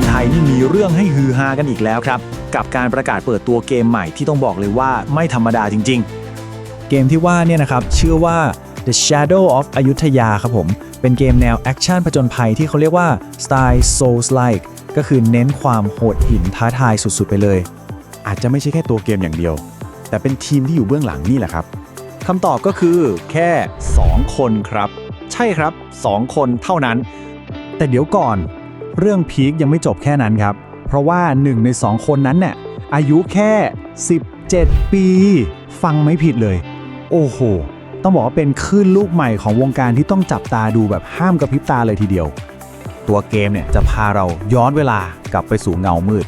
มไทยนี่มีเรื่องให้ฮือฮากันอีกแล้วครับ กับการประกาศเปิดตัวเกมใหม่ที่ต้องบอกเลยว่าไม่ธรรมดาจริง ๆ เกมที่ว่าเนี่ยนะครับชื่อว่า The Shadow of อยุธยาครับผม เป็นเกมแนวแอคชั่นผจญภัยที่เขาเรียกว่าสไตล์ Souls-like ก็คือเน้นความโหดหินท้าทายสุดๆ ไปเลย อาจจะไม่ใช่แค่ตัวเกมอย่างเดียว แต่เป็นทีมที่อยู่เบื้องหลังนี่แหละครับคำตอบก็คือแค่ 2 คนครับ ใช่ครับ 2 คนเท่านั้น แต่เดี๋ยวก่อน เรื่องพีคยังไม่จบแค่นั้นครับ เพราะว่าหนึ่งในสองคนนั้นเนี่ยอายุแค่ 17 ปี ฟังไม่ผิดเลย โอ้โห ต้องบอกว่าเป็นคลื่นลูกใหม่ของวงการที่ต้องจับตาดูแบบห้ามกระพริบตาเลยทีเดียว ตัวเกมเนี่ยจะพาเราย้อนเวลากลับไปสู่เงามืด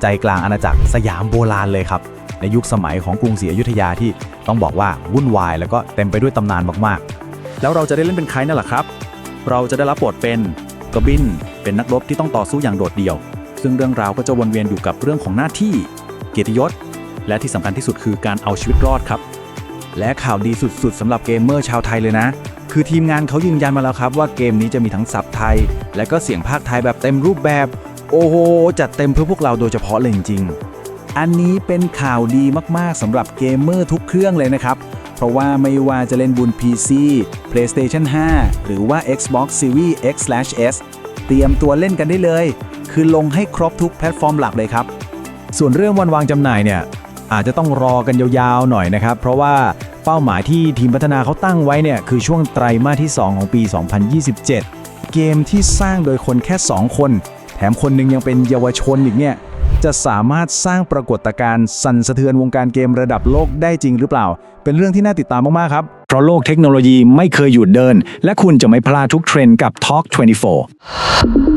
ใจกลางอาณาจักรสยามโบราณเลยครับ ในยุคสมัยของกรุงศรีอยุธยาที่ต้องบอกว่าวุ่นวายแล้วก็เต็มไปด้วยตำนานมากๆ แล้วเราจะได้เล่นเป็นใครนั่นแหละครับ เราจะได้รับบทเป็นกบิน เป็นนักรบที่ต้องต่อสู้อย่างโดดเดี่ยว ซึ่งเรื่องราวก็จะวนเวียนอยู่กับเรื่องของหน้าที่ เกียรติยศ และที่สำคัญที่สุดคือการเอาชีวิตรอดครับ และข่าวดีสุดๆสำหรับเกมเมอร์ชาวไทยเลยนะ คือทีมงานเขายืนยันมาแล้วครับว่าเกมนี้จะมีทั้งศัพท์ไทย และก็เสียงภาคไทยแบบเต็มรูปแบบ โอ้โหจัดเต็มเพื่อพวกเราโดยเฉพาะเลยจริงๆอันนี้เป็นข่าวดีมากๆสำหรับเกมเมอร์ทุกเครื่องเลยนะครับเพราะว่าไม่ว่าจะเล่นบน PC PlayStation 5 หรือว่า Xbox Series X/S เตรียมตัวเล่นกันได้เลย คือลงให้ครบทุกแพลตฟอร์มหลักเลยครับ ส่วนเรื่องวันวางจำหน่ายเนี่ยอาจจะต้องรอกันยาวๆหน่อยนะครับ เพราะว่าเป้าหมายที่ทีมพัฒนาเขาตั้งไว้เนี่ยคือช่วงไตรมาสที่ 2 ของปี 2027 เกมที่สร้างโดยคนแค่ 2 คน แถมคนหนึ่งยังเป็นเยาวชนอีกเนี่ยจะสามารถสร้างปรากฏการณ์สั่นสะเทือนวงการเกมระดับโลกได้จริงหรือเปล่า เป็นเรื่องที่น่าติดตามมากๆครับ เพราะโลกเทคโนโลยีไม่เคยหยุดเดิน และคุณจะไม่พลาดทุกเทรนด์กับ Talk 24